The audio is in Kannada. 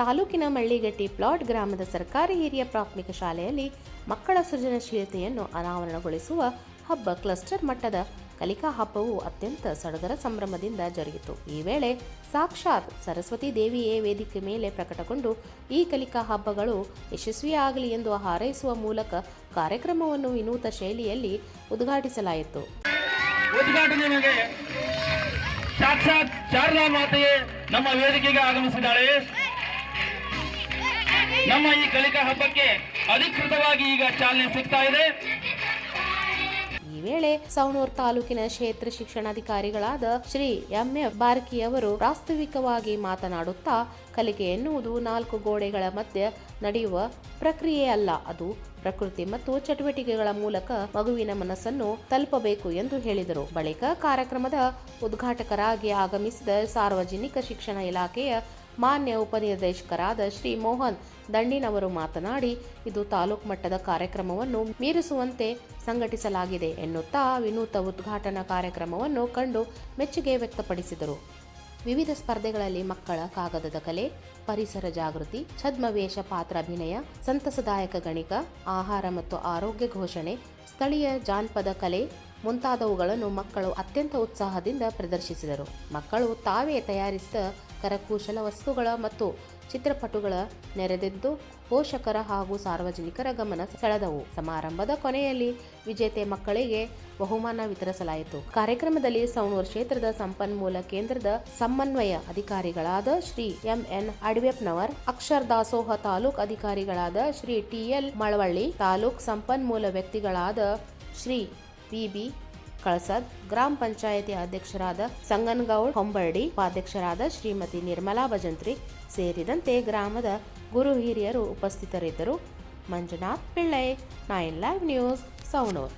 ತಾಲೂಕಿನ ಮಳ್ಳಿಗಟ್ಟಿ ಪ್ಲಾಟ್ ಗ್ರಾಮದ ಸರ್ಕಾರಿ ಹಿರಿಯ ಪ್ರಾಥಮಿಕ ಶಾಲೆಯಲ್ಲಿ ಮಕ್ಕಳ ಸೃಜನಶೀಲತೆಯನ್ನು ಅನಾವರಣಗೊಳಿಸುವ ಹಬ್ಬ ಕ್ಲಸ್ಟರ್ ಮಟ್ಟದ ಕಲಿಕಾ ಹಬ್ಬವು ಅತ್ಯಂತ ಸಡಗರ ಸಂಭ್ರಮದಿಂದ ಜರುಗಿತು. ಈ ವೇಳೆ ಸಾಕ್ಷಾತ್ ಸರಸ್ವತಿ ದೇವಿಯೇ ವೇದಿಕೆ ಮೇಲೆ ಪ್ರಕಟಗೊಂಡು, ಈ ಕಲಿಕಾ ಹಬ್ಬಗಳು ಯಶಸ್ವಿಯಾಗಲಿ ಎಂದು ಹಾರೈಸುವ ಮೂಲಕ ಕಾರ್ಯಕ್ರಮವನ್ನು ವಿನೂತ ಶೈಲಿಯಲ್ಲಿ ಉದ್ಘಾಟಿಸಲಾಯಿತು. ಸಾಕ್ಷಾತ್ ಚಾರ್ಲಾ ಮಾತೆಯೇ ನಮ್ಮ ವೇದಿಕೆಗೆ ಆಗಮಿಸಿದ್ದಾಳೆ. ನಮ್ಮ ಈ ಕಲಿಕಾ ಹಬ್ಬಕ್ಕೆ ಅಧಿಕೃತವಾಗಿ ಈಗ ಚಾಲನೆ ಸಿಗ್ತಾ ಇದೆ. ಈ ವೇಳೆ ಸವಣೂರ್ ತಾಲೂಕಿನ ಕ್ಷೇತ್ರ ಶಿಕ್ಷಣಾಧಿಕಾರಿಗಳಾದ ಶ್ರೀ ಎಂ ಎಫ್ ಬಾರ್ಕಿ ಅವರು ವಾಸ್ತವಿಕವಾಗಿ ಮಾತನಾಡುತ್ತಾ, ಕಲಿಕೆ ಎನ್ನುವುದು ನಾಲ್ಕು ಗೋಡೆಗಳ ಮಧ್ಯೆ ನಡೆಯುವ ಪ್ರಕ್ರಿಯೆ ಅಲ್ಲ, ಅದು ಪ್ರಕೃತಿ ಮತ್ತು ಚಟುವಟಿಕೆಗಳ ಮೂಲಕ ಮಗುವಿನ ಮನಸ್ಸನ್ನು ತಲುಪಬೇಕು ಎಂದು ಹೇಳಿದರು. ಬಳಿಕ ಕಾರ್ಯಕ್ರಮದ ಉದ್ಘಾಟಕರಾಗಿ ಆಗಮಿಸಿದ ಸಾರ್ವಜನಿಕ ಶಿಕ್ಷಣ ಇಲಾಖೆಯ ಮಾನ್ಯ ಉಪನಿರ್ದೇಶಕರಾದ ಶ್ರೀ ಮೋಹನ್ ದಂಡಿನವರು ಮಾತನಾಡಿ, ಇದು ತಾಲೂಕು ಮಟ್ಟದ ಕಾರ್ಯಕ್ರಮವನ್ನು ಮೀರಿಸುವಂತೆ ಸಂಘಟಿಸಲಾಗಿದೆ ಎನ್ನುತ್ತಾ ವಿನೂತ ಉದ್ಘಾಟನಾ ಕಾರ್ಯಕ್ರಮವನ್ನು ಕಂಡು ಮೆಚ್ಚುಗೆ ವ್ಯಕ್ತಪಡಿಸಿದರು. ವಿವಿಧ ಸ್ಪರ್ಧೆಗಳಲ್ಲಿ ಮಕ್ಕಳ ಕಾಗದದ ಕಲೆ, ಪರಿಸರ ಜಾಗೃತಿ, ಛದ್ಮವೇಷ ಪಾತ್ರ ಅಭಿನಯ, ಸಂತಸದಾಯಕ ಗಣಿಕ ಆಹಾರ ಮತ್ತು ಆರೋಗ್ಯ ಘೋಷಣೆ, ಸ್ಥಳೀಯ ಜಾನಪದ ಕಲೆ ಮುಂತಾದವುಗಳನ್ನು ಮಕ್ಕಳು ಅತ್ಯಂತ ಉತ್ಸಾಹದಿಂದ ಪ್ರದರ್ಶಿಸಿದರು. ಮಕ್ಕಳು ತಾವೇ ತಯಾರಿಸಿದ ಕರಕುಶಲ ವಸ್ತುಗಳ ಮತ್ತು ಚಿತ್ರಪಟುಗಳ ನೆರೆದಿದ್ದು ಪೋಷಕರ ಹಾಗೂ ಸಾರ್ವಜನಿಕರ ಗಮನ ಸೆಳೆದವು. ಸಮಾರಂಭದ ಕೊನೆಯಲ್ಲಿ ವಿಜೇತೆ ಮಕ್ಕಳಿಗೆ ಬಹುಮಾನ ವಿತರಿಸಲಾಯಿತು. ಕಾರ್ಯಕ್ರಮದಲ್ಲಿ ಸವಣೂರು ಕ್ಷೇತ್ರದ ಸಂಪನ್ಮೂಲ ಕೇಂದ್ರದ ಸಮನ್ವಯ ಅಧಿಕಾರಿಗಳಾದ ಶ್ರೀ ಎಂಎನ್ ಅಡ್ವೆಪ್ನವರ್, ಅಕ್ಷರ ದಾಸೋಹ ತಾಲೂಕ್ ಅಧಿಕಾರಿಗಳಾದ ಶ್ರೀ ಟಿಎಲ್ ಮಳವಳ್ಳಿ, ತಾಲೂಕ್ ಸಂಪನ್ಮೂಲ ವ್ಯಕ್ತಿಗಳಾದ ಶ್ರೀ ವಿಬಿ ಕಳಸದ್ ಗ್ರಾಮ ಪಂಚಾಯತಿ ಅಧ್ಯಕ್ಷರಾದ ಸಂಗನಗೌಡ್ ಹೊಂಬರ್ಡಿ, ಉಪಾಧ್ಯಕ್ಷರಾದ ಶ್ರೀಮತಿ ನಿರ್ಮಲಾ ಭಜಂತ್ರಿ ಸೇರಿದಂತೆ ಗ್ರಾಮದ ಗುರು ಹಿರಿಯರು ಉಪಸ್ಥಿತರಿದ್ದರು. Manjunath Pille, nine live news Savanur